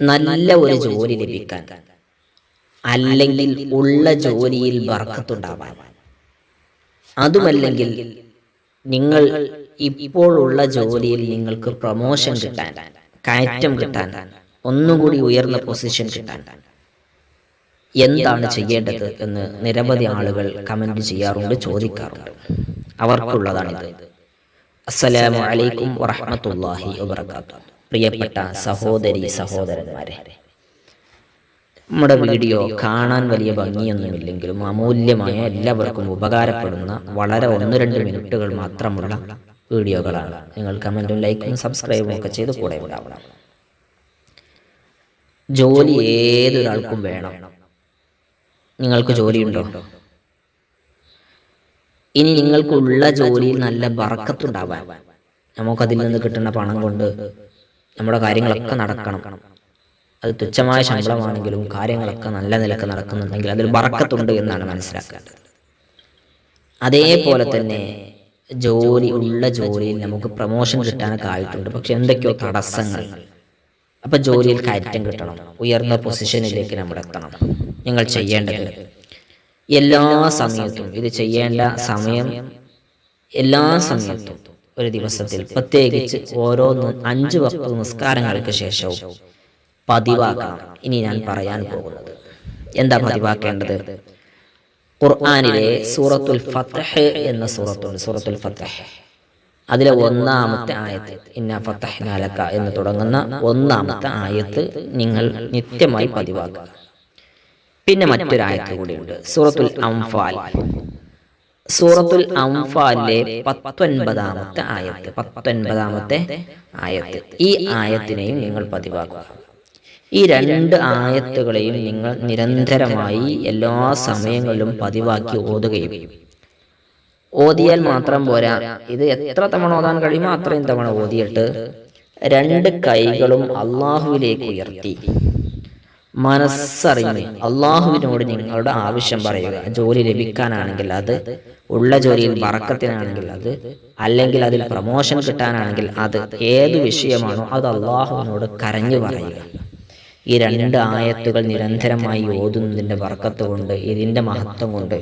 നല്ല ഒരു ജോലി ലഭിക്കാൻ. അല്ലെങ്കിൽ ഉള്ള ജോലിയിൽ ബർക്കത്തുണ്ടാവാൻ അതുമല്ലെങ്കിൽ നിങ്ങൾ ഇപ്പോഴുള്ള ജോലിയിൽ നിങ്ങൾക്ക് പ്രൊമോഷൻ കിട്ടാൻ കയറ്റം കിട്ടാൻ ഒന്നുകൂടി ഉയർന്ന പൊസിഷൻ കിട്ടാൻ. എന്താണ് ചെയ്യേണ്ടത് എന്ന് നിരവധി ആളുകൾ കമന്റ് ചെയ്യാറുണ്ട് ചോദിക്കാറുണ്ട്. അവർക്കുള്ളതാണിത്. അസ്സലാമു അലൈക്കും വറഹ്മത്തുള്ളാഹി വബറകാതുഹു. പ്രിയപ്പെട്ട സഹോദരി സഹോദരന്മാരെ നമ്മുടെ വീഡിയോ കാണാൻ വലിയ ഭംഗിയൊന്നുമില്ലെങ്കിലും അമൂല്യമായ എല്ലാവർക്കും ഉപകാരപ്പെടുന്ന വളരെ ഒന്ന് രണ്ട് മിനിറ്റുകൾ മാത്രമുള്ള വീഡിയോകളാണ്. നിങ്ങൾ കമന്റും ലൈക്കും സബ്സ്ക്രൈബും ഒക്കെ ചെയ്ത് കൂടെ ഉണ്ടാവണം. ജോലി ഏതൊരാൾക്കും വേണം. നിങ്ങൾക്ക് ജോലിയുണ്ടോ? ഇനി നിങ്ങൾക്കുള്ള ജോലിയിൽ നല്ല ബറക്കത്തുണ്ടാവാൻ നമുക്കതിൽ നിന്ന് കിട്ടുന്ന പണം കൊണ്ട് നമ്മുടെ കാര്യങ്ങളൊക്കെ നടക്കണം. അത് തുച്ഛമായ ശമ്പളമാണെങ്കിലും കാര്യങ്ങളൊക്കെ നല്ല നിലയ്ക്ക് നടക്കുന്നുണ്ടെങ്കിൽ അതിൽ ബറക്കത്തുണ്ട് എന്നാണ് മനസ്സിലാക്കേണ്ടത്. അതേപോലെ തന്നെ ജോലി ഉള്ള ജോലിയിൽ നമുക്ക് പ്രൊമോഷൻ കിട്ടാനൊക്കെ ആയിട്ടുണ്ട്. പക്ഷെ എന്തൊക്കെയോ തടസ്സങ്ങൾ. അപ്പൊ ജോലിയിൽ കയറ്റം കിട്ടണം. ഉയർന്ന പൊസിഷനിലേക്ക് നമ്മൾ എത്തണം. നിങ്ങൾ ചെയ്യേണ്ടത് എല്ലാ സമയത്തും ഇത് ചെയ്യേണ്ട സമയം എല്ലാ സമയത്തും ഒരു ദിവസത്തിൽ പ്രത്യേകിച്ച് ഓരോ അഞ്ച് വക്ത നിസ്കാരങ്ങൾക്ക് ശേഷവും പതിവാക്കണം. ഇനി ഞാൻ പറയാൻ പോകുന്നത്. എന്താ പതിവാക്കേണ്ടത്? ഖുർആാനിലെ സൂറത്തുൽ ഫത്തഹ് എന്ന സൂറത്തുണ്ട്. സൂറത്തുൽ ഫത്തഹ് അതിലെ ഒന്നാമത്തെ ആയത്ത് ഇന്ന ഫത്തഹ്നാലക്ക എന്ന് തുടങ്ങുന്ന ഒന്നാമത്തെ ആയത്ത് നിങ്ങൾ നിത്യമായി പതിവാക്കുക. പിന്നെ മറ്റൊരായത്ത് കൂടിയുണ്ട്. സൂറത്തുൽ അംഫാൽ. സൂറത്തുൽ അംഫാലിലെ പത്തൊൻപതാമത്തെ ആയത്ത് പത്തൊൻപതാമത്തെ ആയത്ത്. ഈ ആയത്തിനെയും നിങ്ങൾ പതിവാക്കുക. ഈ രണ്ട് ആയത്തുകളെയും നിങ്ങൾ നിരന്തരമായി എല്ലാ സമയങ്ങളിലും പതിവാക്കി ഓതുകയും. ഓതിയാൽ മാത്രം പോരാ. ഇത് എത്ര തവണ ഓതാൻ കഴിയുമോ അത്രയും തവണ ഓതിയിട്ട് രണ്ട് കൈകളും അള്ളാഹുവിലേക്ക് ഉയർത്തി. മനസ്സറിഞ്ഞ് അള്ളാഹുവിനോട് നിങ്ങളുടെ ആവശ്യം പറയുക. ജോലി ലഭിക്കാനാണെങ്കിൽ അത് ഉള്ള ജോലിയിൽ വറക്കത്തിനാണെങ്കിൽ അത് അല്ലെങ്കിൽ അതിൽ പ്രമോഷൻ കിട്ടാനാണെങ്കിൽ അത് ഏത് വിഷയമാണോ അത് അള്ളാഹുവിനോട് കരഞ്ഞു പറയുക. ഈ രണ്ട് ആയത്തുകൾ നിരന്തരമായി ഓതുന്നതിന്റെ വർക്കത്ത് കൊണ്ട് ഇതിന്റെ മഹത്വം കൊണ്ട്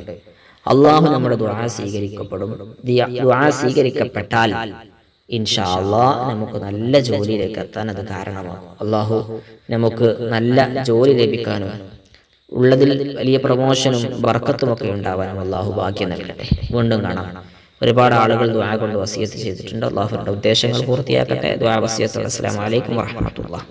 അള്ളാഹു നമ്മുടെ ദുആ സ്വീകരിക്കപ്പെടും. ദുആ സ്വീകരിക്കപ്പെട്ടാൽ ഇൻഷാ അള്ളാഹ് നമുക്ക് നല്ല ജോലിയിലേക്ക് എത്താൻ അത് കാരണമാണ് അള്ളാഹു നമുക്ക് നല്ല ജോലി ലഭിക്കാനും ഉള്ളതിൽ വലിയ പ്രമോഷനും ബർക്കത്തും ഒക്കെ ഉണ്ടാവാനും അള്ളാഹു ഭാഗ്യം നൽകട്ടെ. വീണ്ടും കാണാം. ഒരുപാട് ആളുകൾ ദ്വാ കൊണ്ട് വസിയത്ത് ചെയ്തിട്ടുണ്ട്. അള്ളാഹുവിന്റെ ഉദ്ദേശങ്ങൾ പൂർത്തിയാക്കട്ടെ. ദ്വാ വസിയത്ത് അസ്സലാമു അലൈക്കും വറഹ്മത്തുള്ളാഹി.